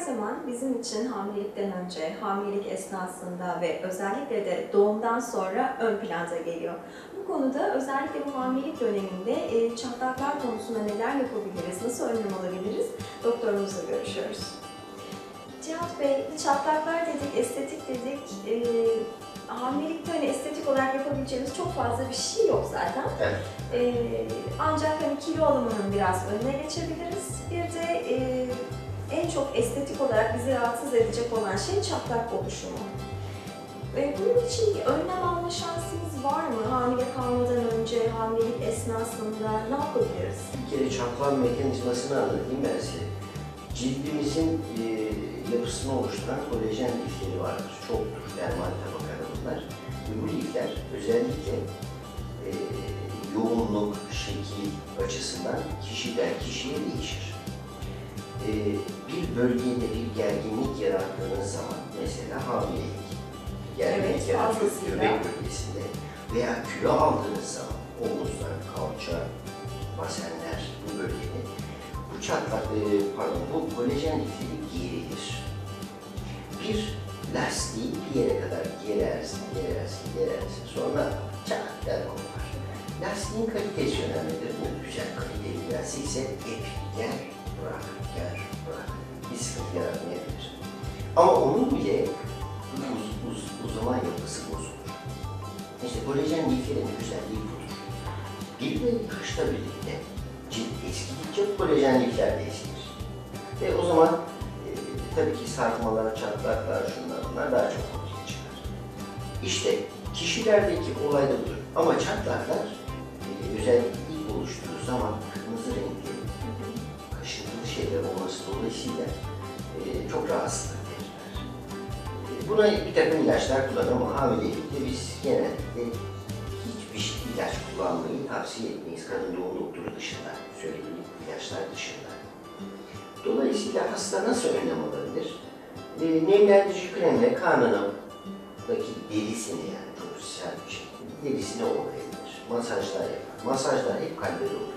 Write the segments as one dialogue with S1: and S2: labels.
S1: zaman bizim için hamilelikten önce, hamilelik esnasında ve özellikle de doğumdan sonra ön planda geliyor. Bu konuda özellikle bu hamilelik döneminde e, çatlaklar konusunda neler yapabiliriz, nasıl önlem alabiliriz doktorumuzla görüşüyoruz. Cihat Bey, çatlaklar dedik, estetik dedik. E, hamilelikte hani estetik olarak yapabileceğimiz çok fazla bir şey yok zaten.
S2: Evet.
S1: E, ancak hani kilo alımının biraz önüne geçebiliriz. Bir de e, en çok estetik olarak bizi rahatsız edecek olan şey çatlak oluşumu. E, bunun için bir önlem alma şansımız var mı? Hamile kalmadan önce, hamilelik esnasında ne yapabiliriz?
S2: Bir kere çatlağın mekanizmasını anlatayım ben size. Cildimizin e, yapısını oluşturan kolajen lifleri vardır. Çoktur dermal tabakada bunlar. Ve bu lifler özellikle e, yoğunluk, şekil açısından kişiden kişiye değişir. E, bir bölgede bir gerginlik yarattığınız zaman, mesela hamilelik, gerginlik
S1: Evet,
S2: yaratıyor göbek bölgesinde veya kilo aldığınız zaman omuzlar, kalça, basenler bu bölgede bu çatlak, e, pardon bu kolajen lifleri gerilir. Bir lastiği bir yere kadar gerersin, gerersin, gerersin. Sonra çat der kopar. Lastiğin kalitesi önemlidir. Bu güzel kaliteli lastik ise hep gel, bırak, gel, bırak. Bir sıkıntı yaratmayabilir. Ama onun bile uz, uz, uzaman yapısı bozulur. İşte kolajen liflerin güzelliği budur. Bir de kışla birlikte cilt eskidikçe kolajen lifler de eskidir. Ve o zaman e, tabii ki sarkmalar, çatlaklar, şunlar bunlar daha çok ortaya çıkar. İşte kişilerdeki olay da budur. Ama çatlaklar ilk oluştuğu zaman kırmızı renkli, kaşıntılı şeyler olması dolayısıyla e, çok rahatsızlık verirler. E, buna bir takım ilaçlar kullanır ama hamilelikte biz genellikle hiçbir şey- ilaç kullanmayı tavsiye etmeyiz kadın doğum doktoru dışında, söylediğim ilaçlar dışında. Dolayısıyla hasta nasıl önlem alabilir? E, nemlendirici kremle karnındaki derisini yani çok sert bir şekilde derisini ovlayabilir. Masajlar yapar. Masajlar hep kalbe doğru.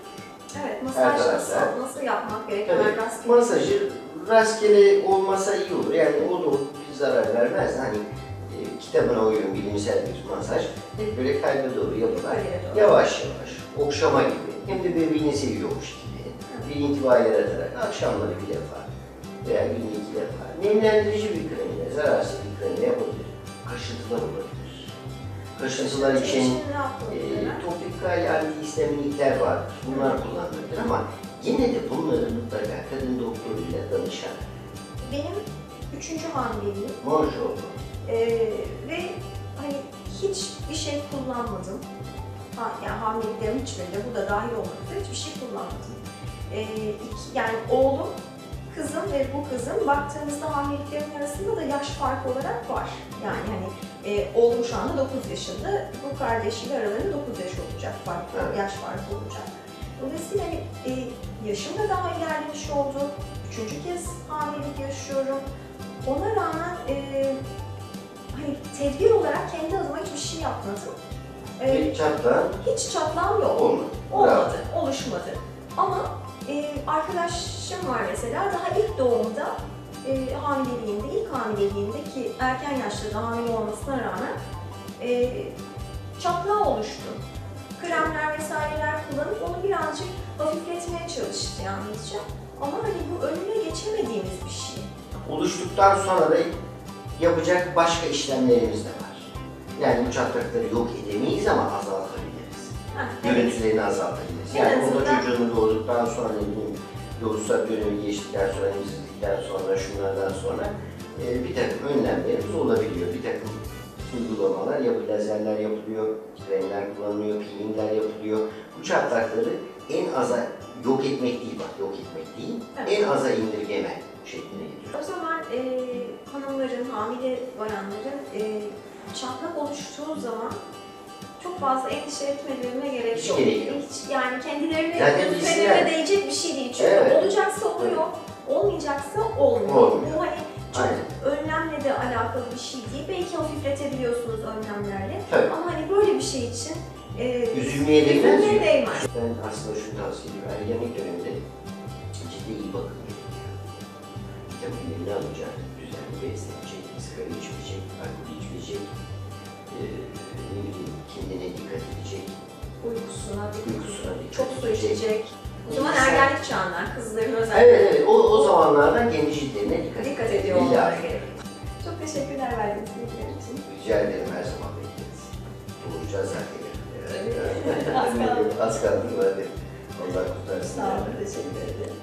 S1: Evet, masaj nasıl, nasıl yapmak gerekiyor? Ben rastgele-
S2: masajı rastgele olmasa iyi olur. Yani o da bir zarar vermez. Hani e, kitabına uygun bilimsel bir masaj hep böyle kalbe doğru yapılar.
S1: Doğru.
S2: Yavaş yavaş, okşama gibi. Hem de bebeğini seviyormuş gibi. Bir intiba yaratarak akşamları bir defa veya günde iki defa. Nemlendirici bir kremle, zararsız bir kremle yapabilir. Kaşıntılar olabilir. Kaşıntılar için e,
S1: yapabilirler?
S2: topikal antihistaminlikler vardır. Bunlar kullanılabilir ama yine de bunları mutlaka kadın doktoruyla danışarak.
S1: Benim üçüncü hamileliğim
S2: Monjol.
S1: Ee, ve hani hiçbir şey kullanmadım. Ha, yani hamileliklerim hiçbirinde, bu da dahil olmak üzere hiçbir şey kullanmadım. Ee, iki- yani oğlum, kızım ve bu kızım baktığımızda hamileliklerimin arasında da yaş farkı olarak var. Yani hani e, oğlum şu anda 9 yaşında, bu kardeşiyle aralarında 9 yaş olacak fark,
S2: Evet.
S1: yaş farkı olacak. Dolayısıyla hani, e, yaşım da daha ilerlemiş oldu. Üçüncü kez hamilelik yaşıyorum. Ona rağmen e, hani tedbir olarak kendi adıma hiçbir şey yapmadım. E,
S2: Ve çatlağın
S1: hiç çatlağım yok.
S2: olmadı.
S1: Olmadı, oluşmadı. Ama e, arkadaşım var mesela daha ilk doğumda e, hamileliğinde, ilk hamileliğinde ki erken yaşta da hamile olmasına rağmen e, çatlağı oluştu. Kremler vesaireler kullanıp onu birazcık hafifletmeye çalıştı yalnızca. Ama hani bu önüne geçemediğimiz bir şey.
S2: Oluştuktan sonra da yapacak başka işlemlerimiz de var. Yani bu çatlakları yok edemeyiz ama azaltabiliriz.
S1: Heh.
S2: Görüntülerini azaltabiliriz.
S1: En
S2: Yani da
S1: azından-
S2: çocuğunu doğduktan sonra ne bileyim doğuşsal dönemi geçtikten sonra, emzirdikten sonra, şunlardan sonra e, bir takım önlemlerimiz olabiliyor. Bir takım uygulamalar yapılıyor, lazerler yapılıyor, kremler kullanılıyor, peelingler yapılıyor. Bu çatlakları en aza yok etmek değil bak, yok etmek değil,
S1: Evet.
S2: en aza indirgeme şekline getiriyor.
S1: O zaman e, hanımların, hamile bayanların e, çatlak oluştuğu zaman çok fazla endişe etmelerine gerek
S2: Hiç
S1: yok.
S2: gerek yok.
S1: Hiç, yani kendilerine üzerine değecek bir şey değil. Çünkü
S2: Evet.
S1: olacaksa oluyor, olmayacaksa olmuyor.
S2: Olmuyor.
S1: Bu hani çok
S2: Aynen.
S1: önlemle de alakalı bir şey değil. Belki hafifletebiliyorsunuz önlemlerle.
S2: Tabii.
S1: Ama hani böyle bir şey için e,
S2: Üzülmeye değmez
S1: üzülmeye
S2: mi?
S1: değmez.
S2: Ben aslında şunu tavsiye ediyorum. Ergenlik döneminde ciddi iyi gerekiyor. vitaminlerini alacak, düzenli beslenecek, sigara içmeyecek, alkol içmeyecek, e, ne bileyim kendine dikkat edecek,
S1: Uykusuna,
S2: uykusuna dikkat
S1: çok su içecek. O zaman ergenlik çağında kızların özellikle
S2: Evet, evet. O, o zamanlardan kendi ciltlerine dikkat,
S1: dikkat ediyor olmaları gerekiyor. Çok teşekkürler verdiğiniz bilgiler için.
S2: Rica ederim her zaman bekleriz. Doğuracağız zaten.
S1: Tabii. Az kaldı.
S2: Az kaldı hadi. Allah kurtarsın.
S1: Sağ olun, teşekkür ederim.